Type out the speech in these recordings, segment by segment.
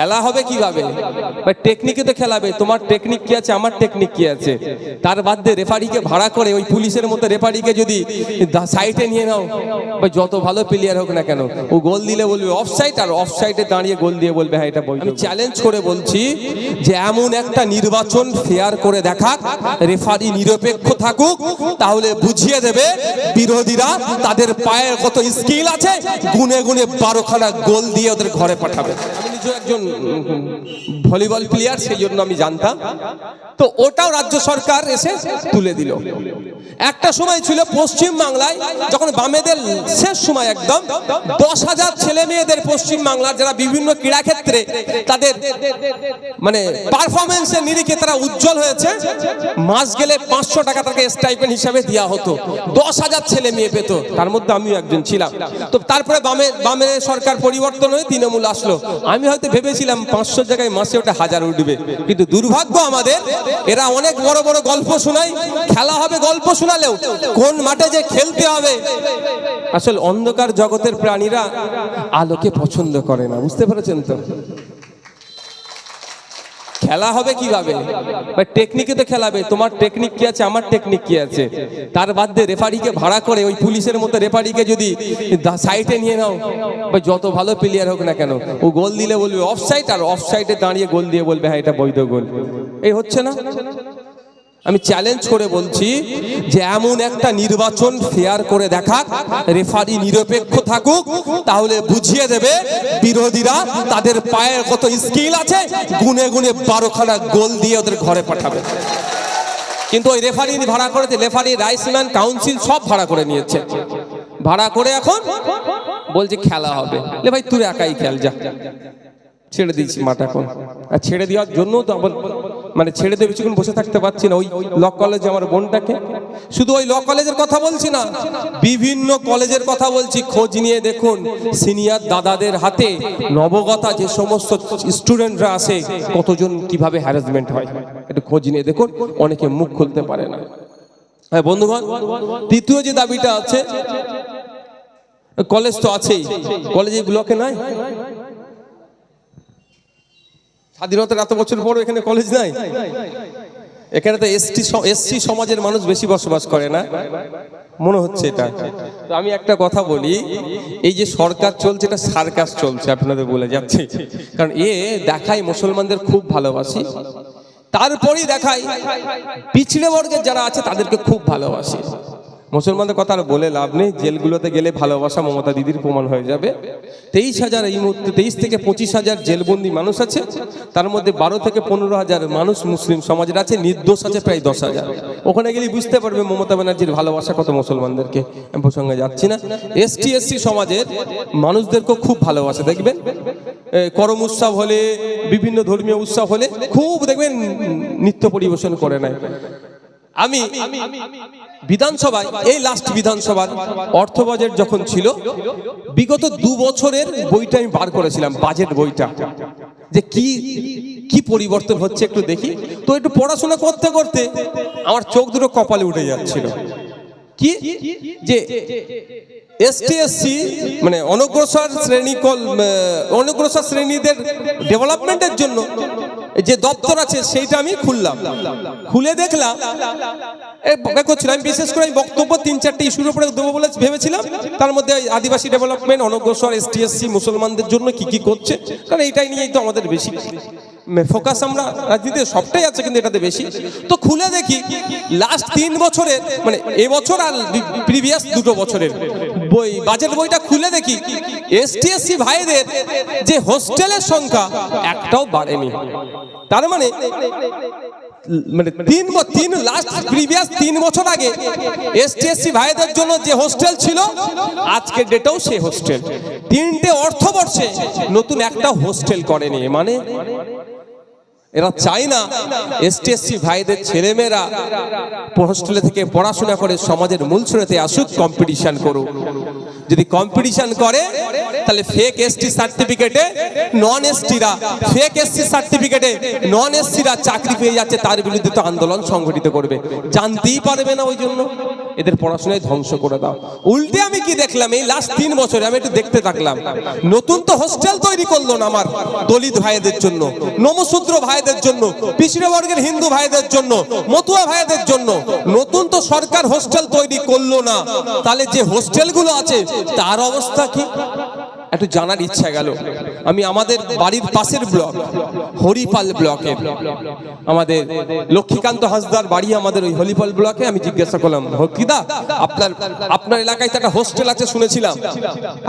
খেলা হবে কীভাবে? টেকনিকে তো খেলাবে। তোমার টেকনিক কি আছে? আমার টেকনিক কি আছে? তার বাদ দিয়ে রেফারিকে ভাড়া করে ওই পুলিশের মতো রেফারিকে যদি সাইডে নিয়ে নাও। বা যত ভালো প্লেয়ার হোক না কেন ও গোল দিলে বলবে অফ সাইড আর অফ সাইডে দাঁড়িয়ে গোল দিয়ে বলবে হ্যাঁ এটা আমি চ্যালেঞ্জ করে বলছি যে এমন একটা নির্বাচন ফেয়ার করে দেখাক রেফারি নিরপেক্ষ থাকুক তাহলে বুঝিয়ে দেবে বিরোধীরা তাদের পায়ের কত স্কিল আছে গুনে গুনে বারোখানা গোল দিয়ে ওদের ঘরে পাঠাবে। একজন ভলিবল প্লেয়ার সেই জন্য আমি জানতাম। তো ওটাও রাজ্য সরকার এসে তুলে দিল। একটা সময় ছিল পশ্চিম বাংলায়, যখন বামেদের শেষ সময় একদম, দশ হাজার ছেলে মেয়েদের পশ্চিম বাংলার যারা বিভিন্ন ক্রীড়া ক্ষেত্রে তাদের মানে পারফরমেন্সের নিরিখে তারা উজ্জ্বল হয়েছে, মাস গেলে পাঁচশো টাকা তাকে স্টাইপেন্ড হিসাবে দেওয়া হতো। দশ হাজার ছেলে মেয়ে পেত, তার মধ্যে আমিও একজন ছিলাম। তো তারপরে বামে বামে সরকার পরিবর্তন হয়ে তৃণমূল আসলো। আমি হয়তো ভেবেছিলাম পাঁচশো জায়গায় মাসে ওটা হাজার উঠবে, কিন্তু দুর্ভাগ্য আমাদের এরা অনেক বড় বড় গল্প শোনায়, খেলা হবে গল্প শোনালেও, কোন মাঠে যে খেলতে হবে? আসলে অন্ধকার জগতের প্রাণীরা আলোকে পছন্দ করে না, বুঝতে পেরেছেন তো? খেলা হবে কীভাবে? টেকনিকে তো খেলাবে, তোমার টেকনিক কি আছে, আমার টেকনিক কি আছে? তার বাদ দিয়ে রেফারিকে ভাড়া করে ওই পুলিশের মতো রেফারিকে যদি সাইডে নিয়ে নাও বা যত ভালো প্লেয়ার হোক না কেন, ও গোল দিলে বলবে অফ সাইড আর অফ সাইডে দাঁড়িয়ে গোল দিয়ে বলবে হ্যাঁ এটা বৈধ গোল এই হচ্ছে না? আমি চ্যালেঞ্জ করে বলছি যে এমন একটা নির্বাচন ফেয়ার করে দেখাক রেফারি নিরপেক্ষ থাকুক, তাহলে বুঝিয়ে দেবে বিরোধীরা তাদের পায়ের কত স্কিল আছে, গুনে গুনে বারোখানা গোল দিয়ে ওদের ঘরে পাঠাবে। কিন্তু ওই রেফারি ভাড়া করেছে রেফারি রাইসম্যান কাউন্সিল সব ভাড়া করে নিয়েছে। ভাড়া করে এখন বলছে খেলা হবে। ভাই, তুই একাই খেল, যা। ছেড়ে দিয়েছি মাঠ এখন। আর ছেড়ে দেওয়ার জন্য তো আবার মানে ছেড়ে দিয়ে বেশিক্ষণ বসে থাকতে পারছি না। ওই ল কলেজে আমার বোনটাকে। শুধু ওই ল কলেজের কথা বলছি না, বিভিন্ন কলেজের কথা বলছি। খোঁজ নিয়ে দেখুন সিনিয়র দাদাদের হাতে নবগতা যে সমস্ত স্টুডেন্টরা আসে কতজন কীভাবে হ্যারাসমেন্ট হয়। একটু খোঁজ নিয়ে দেখুন, অনেকে মুখ খুলতে পারে না। হ্যাঁ বন্ধুগণ তৃতীয় যে দাবিটা আছে কলেজ তো আছেই। কলেজে ব্লকে নাই স্বাধীনতার এত বছর পর এখানে কলেজ নাই? এখানে তো এসটি এসসি সমাজের মানুষ বেশি বসবাস করে না? মনে হচ্ছে এটা। তো আমি একটা কথা বলি, এই যে সরকার চলছে, এটা সার্কাস চলছে, আপনাদের বলে যাচ্ছে। কারণ এ দেখায় মুসলমানদের খুব ভালোবাসি, তারপরেই দেখাই পিছড়ে বর্গের যারা আছে, তাদেরকে খুব ভালোবাসি। মুসলমানদের কথা আর বলে লাভ নেই, জেলগুলোতে গেলে ভালোবাসা মমতা দিদির প্রমাণ হয়ে যাবে। তেইশ হাজার এই মুহূর্তে, তেইশ থেকে পঁচিশ হাজার জেলবন্দি মানুষ আছে, তার মধ্যে বারো থেকে পনেরো হাজার মানুষ মুসলিম সমাজের আছে, নির্দোষ আছে প্রায় দশ হাজার। ওখানে গেলে বুঝতে পারবে মমতা ব্যানার্জির ভালোবাসা কত মুসলমানদেরকে। প্রসঙ্গে যাচ্ছি না। এসটি, এসসি সমাজের মানুষদেরকেও খুব ভালোবাসে, দেখবেন? করম উৎসব হলে, বিভিন্ন ধর্মীয় উৎসব হলে খুব, দেখবেন, নৃত্য পরিবেশন করে নেয়। আমি বিধানসভায়, এই লাস্ট বিধানসভার অর্থ বাজেট যখন ছিল, বিগত দু বছরের বইটা আমি বার করেছিলাম বাজেট বইটা। যে কি কি পরিবর্তন হচ্ছে একটু দেখি। তো একটু পড়াশোনা করতে করতে আমার চোখ দুটো কপালে উঠে যাচ্ছিল। কি? যে এসটি এসসি মানে অনগ্রসর শ্রেণি কল অনগ্রসর শ্রেণীদের ডেভেলপমেন্টের জন্য যে দপ্তর আছে, সেইটা আমি খুললাম। খুলে দেখলাম করছিলাম আমি বিশেষ করে আমি বক্তব্য তিন চারটে ইস্যুর উপরে দেবো বলে ভেবেছিলাম। তার মধ্যে আদিবাসী ডেভেলপমেন্ট অনগ্রসর এসটি এসসি মুসলমানদের জন্য কি কি করছে? কারণ এইটাই নিয়েই তো আমাদের বেশি। ফোকাস আমরা রাজনীতিতে সবটাই আছে কিন্তু এটাতে বেশি। তো খুলে দেখি লাস্ট তিন বছরের মানে এবছর আর প্রিভিয়াস দুটো বছরের বই বাজেট বইটা খুলে দেখি এসটি এসসি ভাইদের যে হোস্টেলের সংখ্যা একটাও বাড়েনি। তার মানে মানে তিন তিন লাস্ট প্রিভিয়াস তিন বছর আগে এসটি এসসি ভাইদের জন্য যে হোস্টেল ছিল, আজকের ডেটেও সেই হোস্টেল। তিনটে অর্থবর্ষে নতুন একটা হোস্টেল করেনি। মানে এরা চায় না এসটিএসসি ভাইদের ছেলেমেয়েরা হোস্টেলে থেকে পড়াশোনা করে সমাজের মূল স্রোতে আসুক কম্পিটিশন করুক। যদি কম্পিটিশন করে, তাহলে ফেক এসটি সার্টিফিকেটে নন এসটিরা ফেক এসটি সার্টিফিকেটে নন এসটিরা চাকরি পেয়ে যাচ্ছে, তার বিরুদ্ধে তো আন্দোলন সংগঠিত করবে। জানতেই পারবে না ওই জন্য এদের পড়াশোনায় ধ্বংস করে দাও। উল্টে আমি কি দেখলাম? এই লাস্ট তিন বছরে আমি একটু দেখতে থাকলাম। নতুন তো হোস্টেল তৈরি করল না আমার দলিত ভাইদের জন্য। নমশূদ্র ভাইদের জন্য পিছিয়ে বর্গের হিন্দু ভাইদের জন্য, মতুয়া ভাইদের জন্য, নতুন তো সরকার হোস্টেল তৈরি করল না। তাহলে যে হোস্টেলগুলো আছে, তার অবস্থা কি? একটু জানার ইচ্ছা গেল। আমি আমাদের বাড়ির পাশের ব্লক, হরিপাল ব্লকের আমাদের লক্ষ্মীকান্ত হাসদার বাড়ি আমাদের ওই হরিপাল ব্লকে, আমি জিজ্ঞাসা করলাম, হকিদা, আপনার আপনার এলাকায় তো একটা হোস্টেল আছে, শুনেছিলাম।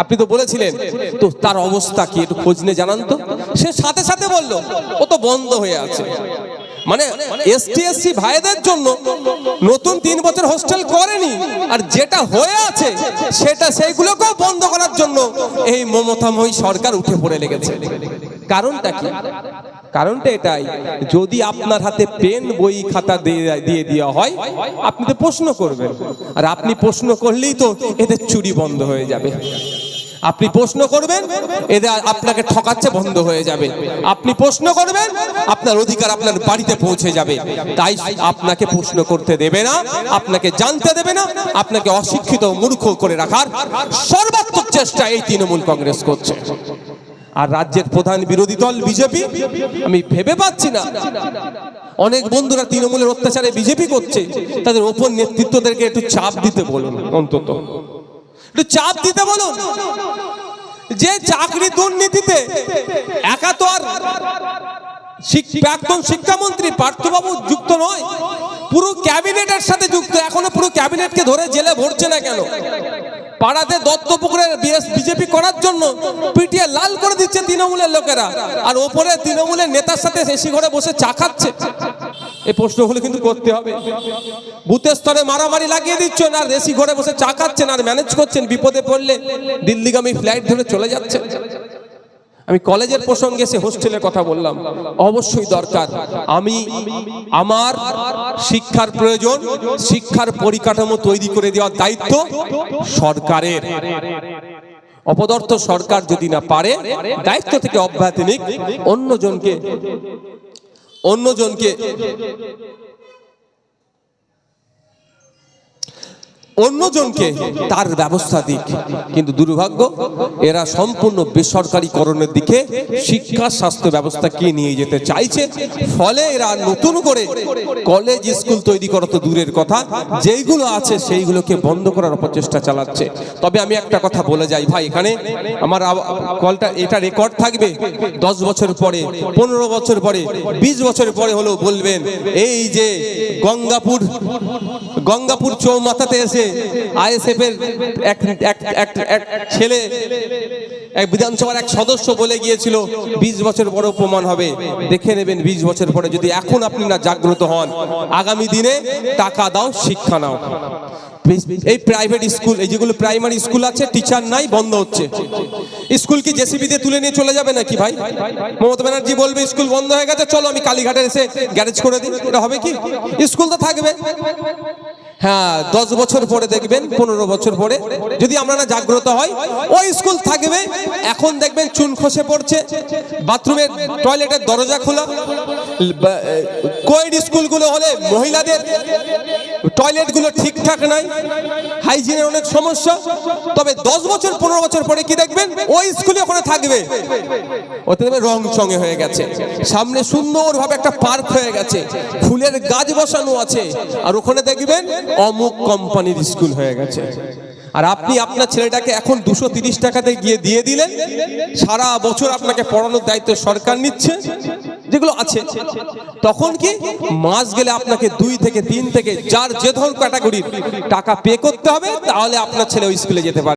আপনি তো বলেছিলেন। তো তার অবস্থা কি, একটু খোঁজ নিয়ে জানান তো। সে সাথে সাথে বলল, ও তো বন্ধ হয়ে আছে। মানে এসটি এসসি ভাইদের জন্য নতুন তিন বছর হোস্টেল করেনি, আর যেটা হয়ে আছে, সেটা সেইগুলোকেও বন্ধ করার জন্য এই মমতাময়ী সরকার উঠে পড়ে লেগেছে। কারণটা কি? কারণটা এটাই, যদি আপনার হাতে পেন, বই, খাতা দিয়ে দিয়ে দেওয়া হয়, আপনি তো প্রশ্ন করবেন। আর আপনি প্রশ্ন করলেই তো এদের চুরি বন্ধ হয়ে যাবে। আপনি প্রশ্ন করবেন, এদের আপনাকে ঠকাচ্ছে, বন্ধ হয়ে যাবে। আপনি প্রশ্ন করবেন, আপনার অধিকার আপনার বাড়িতে পৌঁছে যাবে। তাই আপনাকে প্রশ্ন করতে দেবে না, আপনাকে জানতে দেবে না, আপনাকে অশিক্ষিত মূর্খ করে রাখার সর্বাত্মক চেষ্টা এই তৃণমূল কংগ্রেস করছে। আর রাজ্যের প্রধান বিরোধী দল, বিজেপি, আমি ভেবে পাচ্ছি না। অনেক বন্ধুরা তৃণমূলের অত্যাচারে বিজেপি করছে, তাদের ওপর নেতৃত্বদেরকে একটু চাপ দিতে বলুন, অন্তত। একটু চাপ দিতে বলুন। যে চাকরি দুর্নীতিতে একা তো আর প্রাক্তন শিক্ষামন্ত্রী পার্থবাবু যুক্ত নয়, পুরো ক্যাবিনেটের সাথে যুক্ত, এখনও পুরো ক্যাবিনেটকে ধরে জেলে ভরছে না কেন? পাড়াতে দত্তপুকুরের বিজেপি করার জন্য পিটিয়ে লাল করে দিচ্ছে তৃণমূলের লোকেরা। আর ওপরে তৃণমূলের নেতার সাথে এসি ঘরে বসে চা খাচ্ছে। এই প্রশ্নগুলো কিন্তু করতে হবে। বুথের স্তরে মারামারি লাগিয়ে দিচ্ছেন, আর এসি ঘরে বসে চা খাচ্ছেন, আর ম্যানেজ করছেন। বিপদে পড়লে দিল্লিগামী ফ্লাইট ধরে চলে যাচ্ছেন আমি কলেজের প্রসঙ্গে সে হোস্টেলের কথা বললাম। অবশ্যই দরকার। আমি আমার শিক্ষার প্রয়োজন, শিক্ষার পরিকাঠামো তৈরি করে দেওয়ার দায়িত্ব সরকারের। অপদার্থ সরকার যদি না পারে, দায়িত্ব থেকে অব্যাহতি নিক। অন্যজনকে অন্যজনকে অন্যজনকে তার ব্যবস্থা দিক। কিন্তু দুর্ভাগ্য, এরা সম্পূর্ণ বেসরকারীকরণের দিকে শিক্ষা, স্বাস্থ্য ব্যবস্থা ব্যবস্থাকে নিয়ে যেতে চাইছে, ফলে এরা নতুন করে কলেজ, স্কুল তৈরি করা তো দূরের কথা, যেইগুলো আছে সেইগুলোকে বন্ধ করার অপচেষ্টা চালাচ্ছে। তবে আমি একটা কথা বলে যাই ভাই, এখানে আমার কলটা, এটা রেকর্ড থাকবে দশ বছর পরে, পনেরো বছর পরে, বিশ বছর পরে হলেও বলবেন, এই যে গঙ্গাপুর গঙ্গাপুর চৌমাথাতে এসে আইএসএফ এর এক এক- এক- এক ছেলে, এক বিধানসভার এক সদস্য বলে গিয়েছিল, বিশ বছর পরে প্রমাণ হবে। দেখে নেবেন বিশ বছর পরে যদি এখন আপনি না জাগ্রত হন, আগামী দিনে টাকা দাও, শিক্ষা নাও। এই প্রাইভেট স্কুল এই যেগুলো প্রাইমারি স্কুল আছে টিচার নাই, বন্ধ হচ্ছে। স্কুল কি জেসিবি দিয়ে তুলে নিয়ে চলে যাবে নাকি ভাই? মমতা ব্যানার্জি বলবে, স্কুল বন্ধ হয়ে গেছে, চলো আমি কালীঘাটে এসে গ্যারেজ করে দিই। এটা হবে কি? স্কুল তো থাকবে। হ্যাঁ দশ বছর পরে দেখবেন, পনেরো বছর পরে। যদি আমরা না জাগ্রত হয় ওই স্কুল থাকবে। এখন দেখবেন চুন খসে পড়ছে। বাথরুমের টয়লেটের দরজা খোলা। কোয়েড স্কুলগুলো হলে মহিলাদের টয়লেটগুলো ঠিকঠাক নাই, হাইজিনের অনেক সমস্যা, তবে দশ বছর, পনেরো বছর পরে কি দেখবেন? ওই স্কুলে ওখানে থাকবে। ওতে রং চঙে হয়ে গেছে। সামনে সুন্দরভাবে একটা পার্ক হয়ে গেছে। ফুলের গাছ বসানো আছে। আর ওখানে দেখবেন অমুক কোম্পানির স্কুল হয়ে গেছে। আর আপনি আপনার ছেলেটাকে এখন দুশো তিরিশ টাকাতে গিয়ে দিয়ে দিলেন। সারা বছর আপনাকে পড়ানোর দায়িত্ব সরকার নিচ্ছে। যেগুলো আছে, তখন কি মাস গেলে আপনাকে দুই থেকে তিন থেকে যার যে ধরুন ক্যাটাগরির টাকা পে করতে হবে, তাহলে আপনার ছেলে ওই স্কুলে যেতে পারে